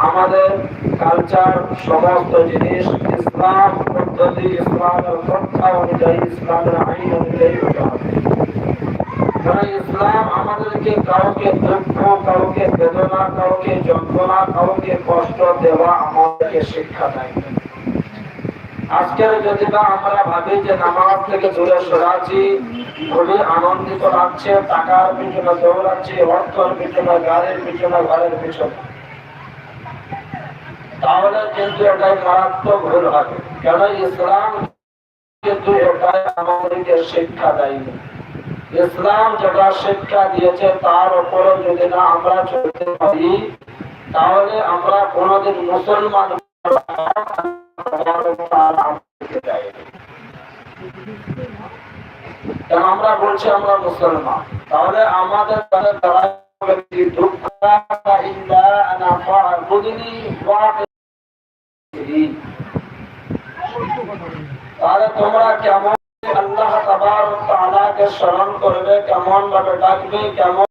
আমাদের কালচার সমস্ত জিনিস, ইসলাম পদ্ধতি, ইসলামের কথা অনুযায়ী, ইসলামের আইন অনুযায়ী হতে ইসলাম আমাদেরকে কাউকে দুঃখ, কাউকে বেদনা, কাউকে যন্ত্রণা, কাউকে কষ্ট দেওয়া আমাদেরকে শিক্ষা দেয়। আজকের যদি বা আমরা ভাবি যে নামাজ থেকে দূরে সরাচ্ছি, খুবই আনন্দিত লাগছে, টাকার পিছনে দৌড়াচ্ছি, অর্থের পিছনে, গাড়ির পিছনে, ঘরের পিছনে। তাহলে কিন্তু এটাই মারাত্মক ভুল হবে। কেন ইসলাম কিন্তু এটাই আমাদেরকে শিক্ষা দেয়নি। ইসলাম যেটা শিক্ষা দিয়েছে, তার উপরে যদি না আমরা চলতে পারি, তাহলে আমরা কোনোদিন মুসলমান আমরা বলছি আমরা মুসলমান? তাহলে আমাদের তাহলে তারা দুঃখ তোমরা কেমন আল্লাহ তাআলাকে স্মরণ করবে? কেমন ভাবে ডাকবে? কেমন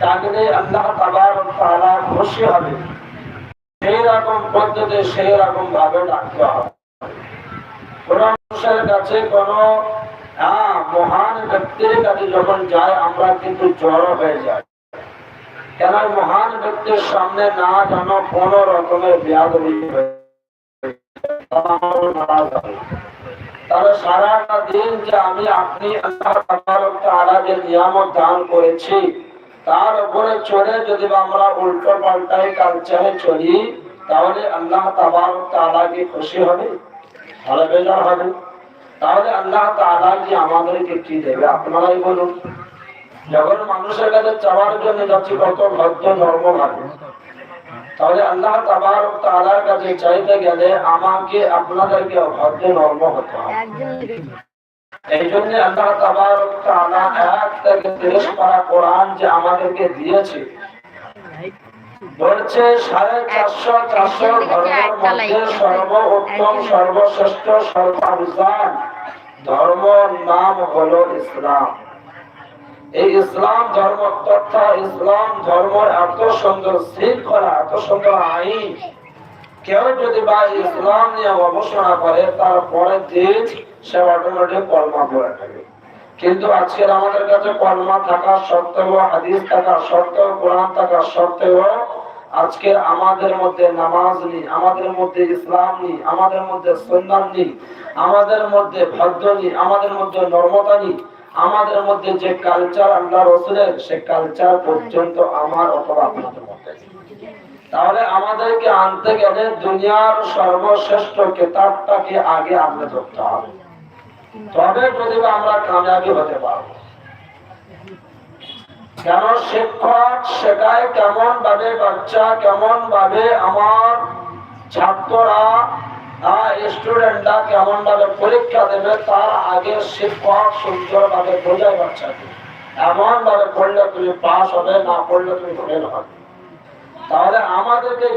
ডাকলে আল্লাহ তাআলা খুশি হবে? সেই রকম পদ্ধতি সেই রকম ভাবে ডাকতে হবে। কোন মানুষের কাছে কোন মহান ব্যক্তির কাছে যখন যায়, আমরা কিন্তু জড়ো হয়ে যাই। কেন মহান ব্যক্তির সামনে না জানো কোন রকমের হয়ে তাহলে সারাটা দিন যে আমি আপনি নিয়ামত দান করেছি, তার উপরে যদি আমরা উল্টো পাল্টাই কালচারে চলি, তাহলে আল্লাহ তাবারক তাআলা কি খুশি হবে, ভালো বেজার হবে। তাহলে আল্লাহ তাআলা কি আমাদেরকে কি দেবে? আপনারাই বলুন। যখন মানুষের কাছে চাওয়ার জন্য যাচ্ছি, কত ভদ্র নর্ম ভাবে। তাহলে আল্লাহ তাবারক তাআলার কাছে চাইতে গেলে আমাকে আপনাদেরকে ভদ্র নর্ম হতে হবে। এই জন্য আল্লাহ তাবারক তাআলা এক থেকে তিরিশ পারা কোরআন যে আমাদেরকে দিয়েছে বলছে সাড়ে চারশো চারশো ধর্মের মধ্যে সর্ব উত্তম সর্বশ্রেষ্ঠ সর্বাভিযান ধর্ম নাম হলো ইসলাম। এই ইসলাম ধর্ম তথা ইসলাম ধর্ম এত সুন্দর শৃঙ্খলা, এত সুন্দর আইন। কেউ যদি বা ইসলাম নিয়ে গবেষণা করে, তার পরের দিন সে অটোমেটিক কলমা পড়ে থাকে। কিন্তু আজকের আমাদের কাছে কলমা থাকা সত্ত্বেও, হাদিস থাকা সত্ত্বেও, কোরআন থাকা সত্ত্বেও, আজকের আমাদের মধ্যে নামাজ নেই, আমাদের মধ্যে ইসলাম নেই, আমাদের মধ্যে সন্ন্যান নেই, আমাদের মধ্যে ভদ্র নেই, আমাদের মধ্যে নর্মতা নেই আমাদের মধ্যে যে কালচার আল্লাহ রসুলের, সে কালচার পর্যন্ত আমার অথবা আপনাদের মধ্যে। তাহলে আমাদেরকে আনতে গেলে দুনিয়ার সর্বশ্রেষ্ঠ কেতাবটাকে আগে আনতে ধরতে হবে। তবে যদি আমরা কামিয়াবি হতে পারব। কেন শিক্ষক শেখায় কেমন ভাবে বাচ্চা কেমন ভাবে আমার ছাত্ররা পরীক্ষা দেবে তার আগে শিক্ষক সুন্দর ভাবে এমন ভাবে পড়লে তুমি পাস হবে, না পড়লে তুমি ফেল হবে। তাহলে আমাদেরকে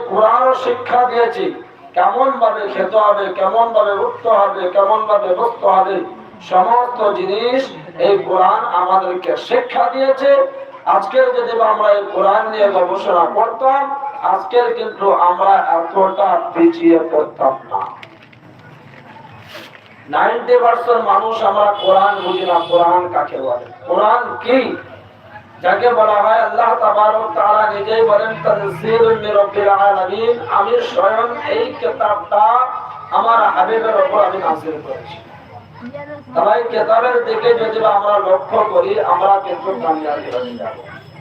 শিক্ষা দিয়েছি, কেমন ভাবে খেতে হবে, কেমন ভাবে উঠতে হবে, কেমন ভাবে বসতে হবে, সমস্ত জিনিস এই কোরআন আমাদেরকে শিক্ষা দিয়েছে। আজকের যদি আমরা এই কোরআন নিয়ে গবেষণা করতাম আজকের কিন্তু আমরা এতটা পিছিয়ে পড়তাম না। নাইনটি পার্সেন্ট মানুষ আমরা কোরআন বুঝি না, কোরআন কাকে বলে? কোরআন কি? যাকে বলা হয় আল্লাহ তাআলা নিজেই বলেন আমি স্বয়ং এই কিতাবটা আমার হাবিবের উপর আমি নাযিল করেছি। তাই কিতাবের দিকে যদি আমরা লক্ষ্য করি, আমরা কিন্তু কামিয়াবি হয়ে যাব।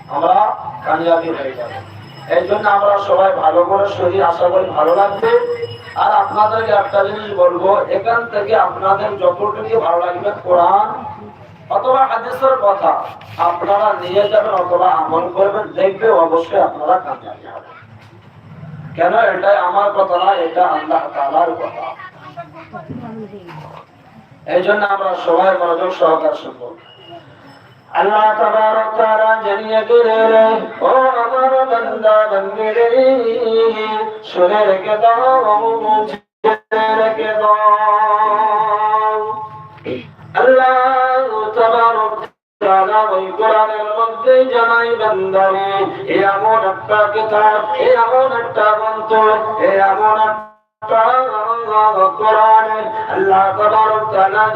আমরা কামিয়াবি হয়ে যাব। এই জন্য আমরা সবাই ভালো করে শরীর আশা করি ভালো লাগবে। আর আপনাদেরকে একটা জিনিস বলব, এখান থেকে আপনাদের যতটুকু ভালো লাগবে কোরআন অথবা হাদিসের কথা আপনারা নিয়ে যাবেন অথবা আমল করবেন, দেখবে অবশ্যই আপনারা কামিয়াবি কেন? এটাই আমার কথা না, এটা আল্লাহ তাআলার কথা। এই জন্য আমরা সবাই মনোযোগ সহকার শুনব। আল্লাহ তাবারক তাআলা জানিয়ে দিলেন, ও আমার বান্দা বান্দিরে শুনে রেখে দাও রেখে দাও। আল্লাহ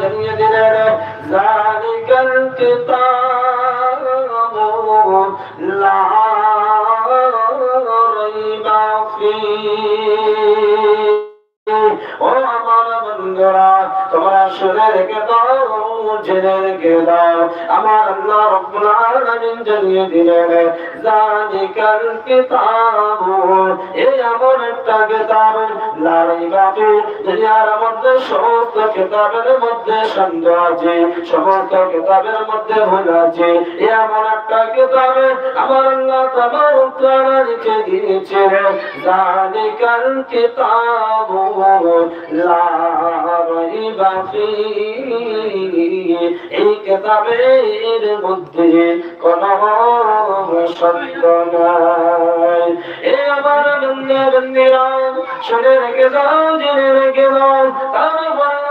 জানিয়ে দিলেন তোমরা শুনে রেখে দাও, জেনে আমার একটা কিতাব লা রাইবা ফি দুনিয়ার মধ্যে সমস্ত কিতাবের মধ্যে সন্দেহ আছে, সমস্ত কিতাবের মধ্যে ভুল আছে। এমন একটা কিতাব, আমার আল্লাহ তাবারক তাআলা লিখে দিয়েছেন জালিকাল কিতাবু লা এই কিতাবের মধ্যে কোন সত্য নাই। এ আমার বন্ধু বন্ধুরা শুনে রেখে দাও, জেনে রেখে দাও তারপরে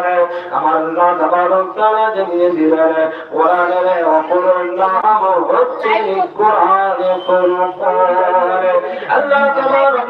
আমার আল্লাহ তাবারক তাআলা জানিয়ে দিলেন কোরআনের অপর নাম হচ্ছে কোরআন ফুরকান আল্লাহ তাবারক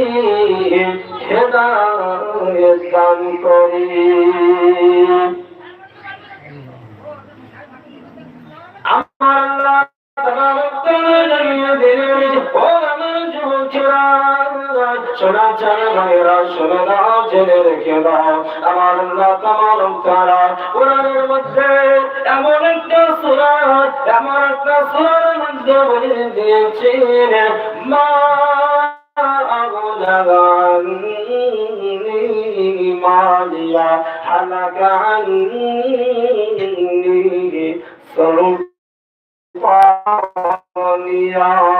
হেদায়েত দান করি আমার আল্লাহ তাবারক তাআলা জানিয়ে দিলেন ও আমার যুবকেরা শোনা চায় ভাইরা শোনা দাও জেনে রেখে দাও আমার আল্লাহ তাবারক তাআলা কোরআনের মধ্যে এমন একটা সূরা এমন একটা সূরার মধ্যে বলে দিয়েছেন মা أغنى ماليا حلق عني سلطانيا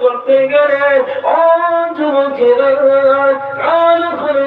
করতে গেলে ও যুবকেরা কান খুলে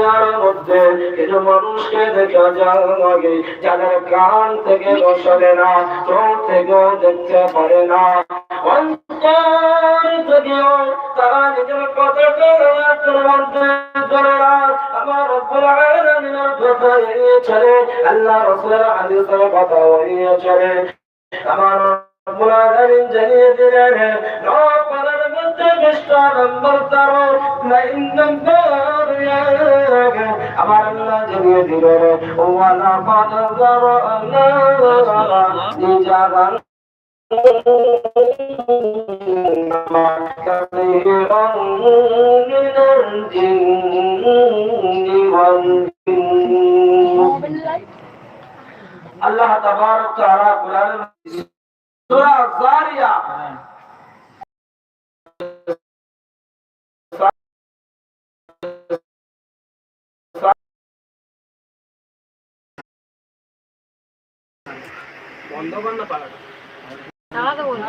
দুনিয়ার মধ্যে কিছু মানুষকে দেখা যায় লাগে, যাদের কান থেকে বসলে না, চোখ থেকেও দেখতে পারে না। তারা আমার জানিয়ে দিলেন নম্বর তারও كثيرا ولقد ذرأنا لجهنم كثيرا من الجن والجن الله تبارك وتعالى قرآن سورة الزارية জারিয়া চালাতে বল